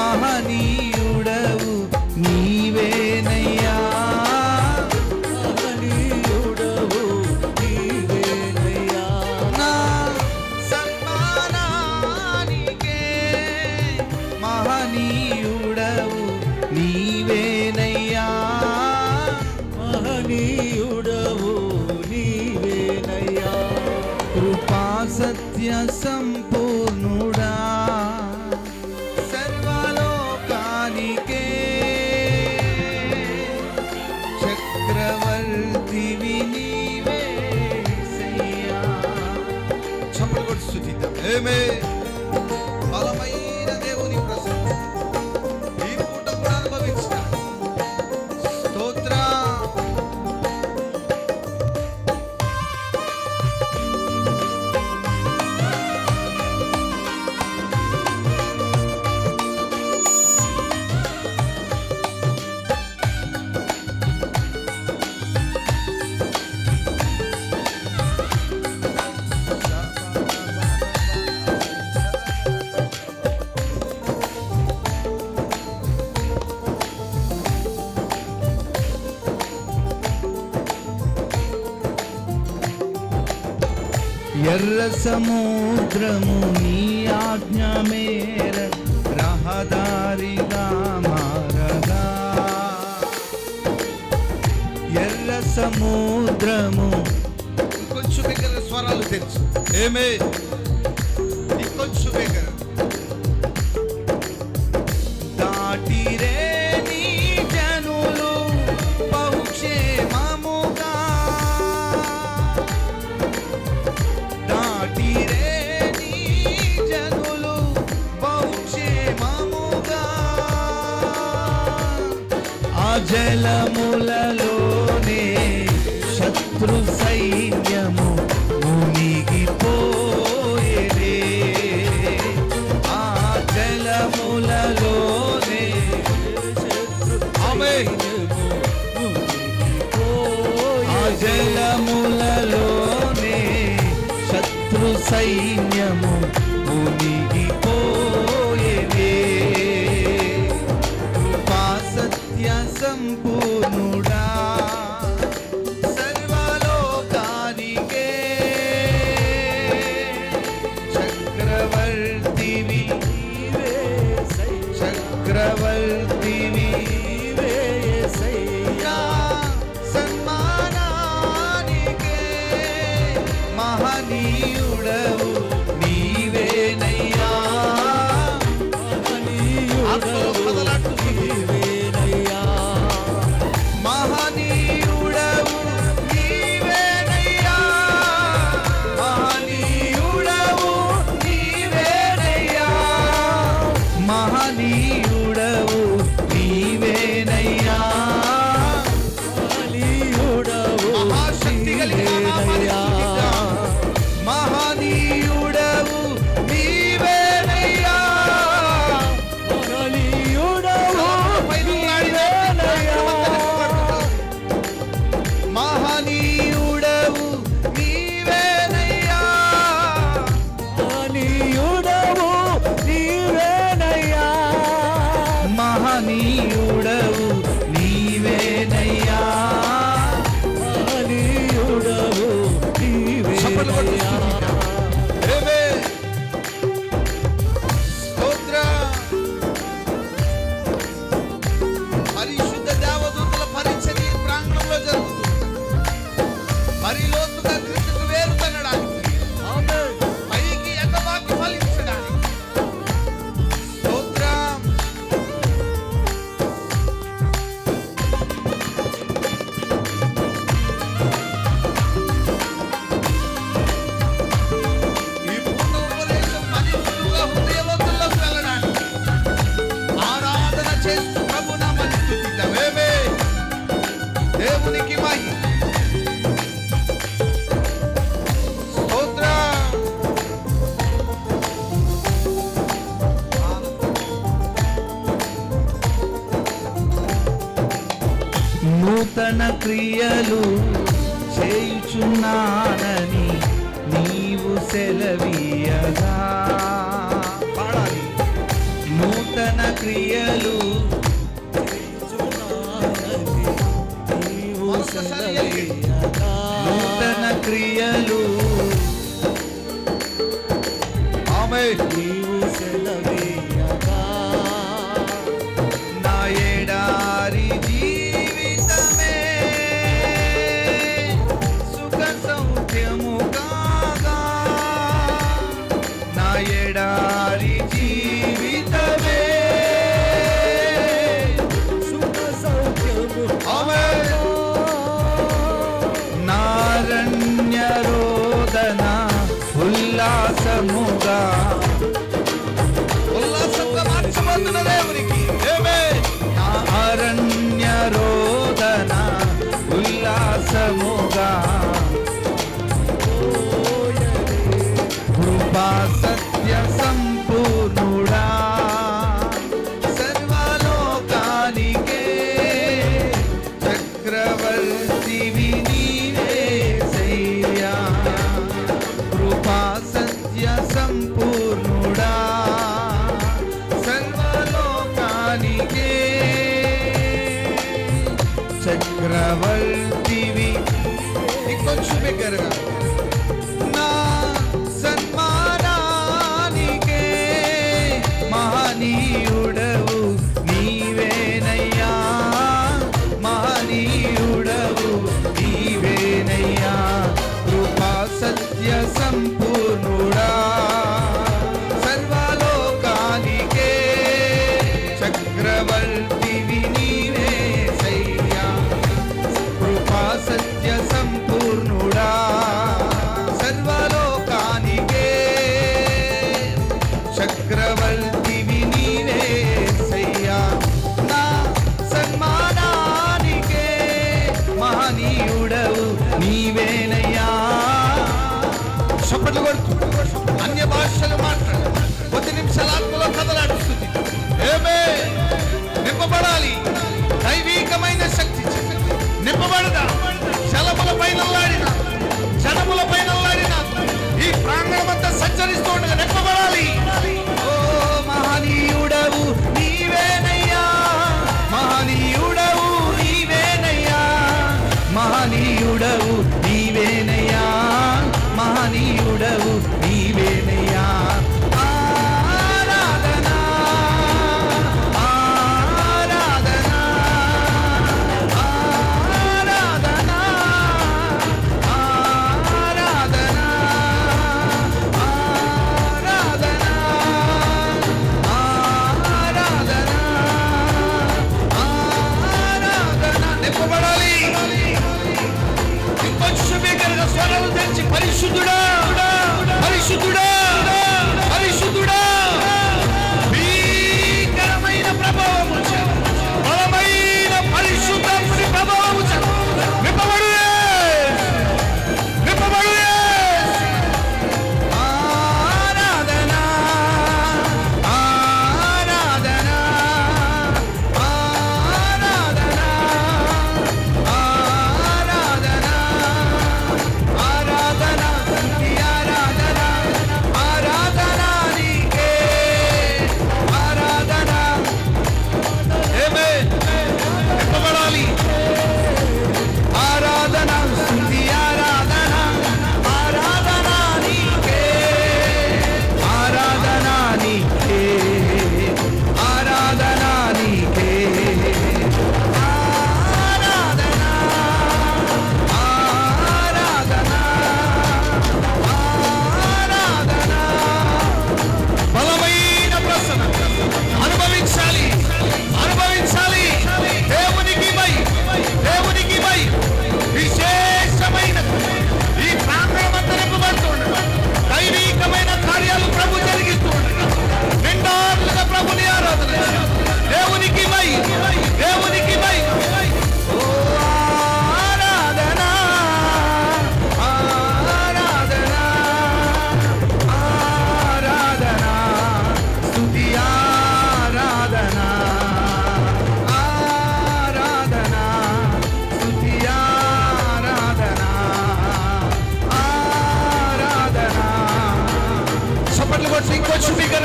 మహనీయుడవు నీవేనయ్యా. మహనీయుడవు నీవేనయ్యా. నా సన్మానానికే మహనీయుడవు నీవేనయ్యా. మహనీయుడవు నీవేనయ్యా. కృపా సత్య సంపూర్ణుడా ఎర్ర సముద్రము నీ ఆజ్ఞ మేర రహదారిగా మారగా. ఎర్ర సముద్రము కొంచెం దగ్గర స్వరాలు తెలుసు ఏమే? నూతన క్రియలు చేయుచున్నానని నీవు సెలవీయగా. నూతన క్రియలు నూతన క్రియలు ఆమె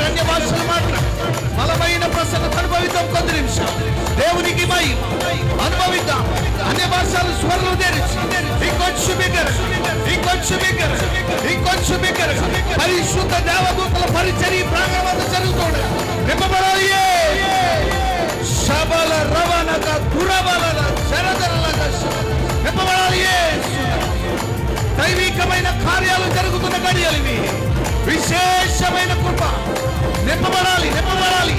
అన్య భాషలు మాట్లాడు బలమైన ప్రసన్నత అనుభవిద్దాం కొద్ది నిమిషం. దేవునికి మై అనుభవిద్దాం. అన్య భాషలు స్వరలు తెరిచి ఇంకొంచెం బిగ్గర ఇంకొంచెం బిగ్గర ఇంకొంచెం బిగ్గర పరిశుద్ధ దేవదూతల పరిచర్య ప్రాంగణం జరుగుతుంది. నింపబడాలి. శబల రవణక దురబల జరదరలక నింపబడాలి. దైవికమైన కార్యాలు జరుగుతున్న గడియలు ఇవి. విశేషమైన కృప. నింపబడాలి నింపబడాలి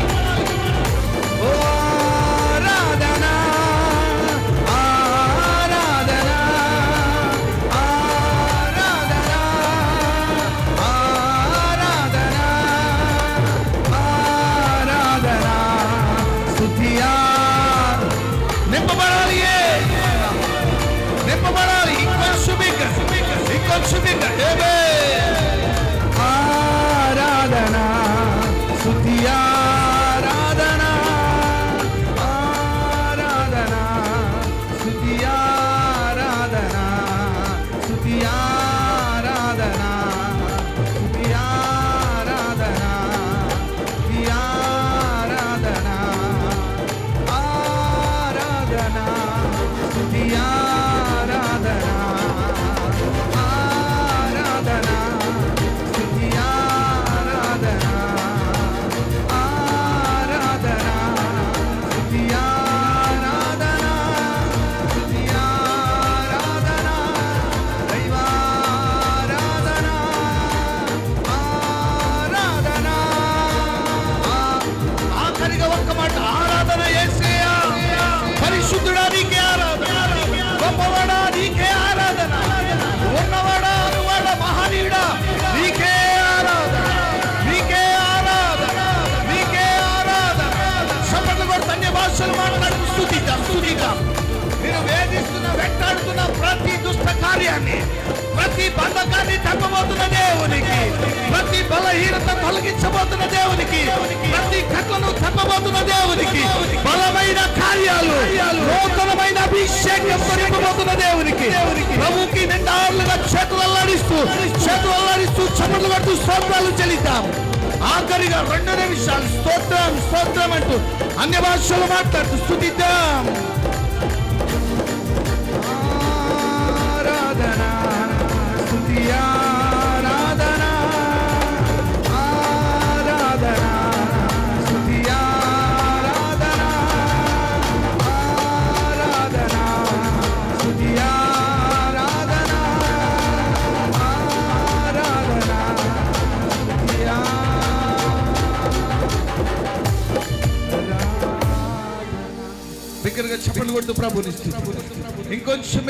Amen. మాట్లాడుతున్న ప్రతి దుష్ట కార్యాన్ని ప్రతి బంధకాన్ని తప్పబోతున్న దేవునికి ప్రతి బలహీనత తొలగించబోతున్న దేవునికి ప్రతి కట్లను తప్పబోతున్న దేవునికి బలమైన కార్యాలు నూతనమైన అభిషేకం నింపబోతున్న దేవునికి ప్రభుకి నిండాలుగా చేతులు అల్లాడిస్తూ చేతులు అల్లాడిస్తూ చమటలు పడుతూ స్తోత్రాలు చెల్లిద్దాం. ఆఖరిగా రెండు నిమిషాలు స్తోత్రం స్తోత్రం అంటూ అన్య భాషలు మాట్లాడుతూ స్థుతిద్దాం బిగ్గరగా చప్పట్లు కొడుతూ ప్రభుని ఇంకొంచెం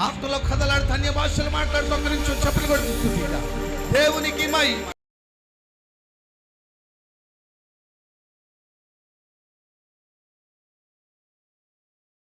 ఆత్మలో కదలాడు ధన్య భాషలు మాట్లాడుతూ ఒక్క చెప్పలు చప్పట్లు దేవునికి మై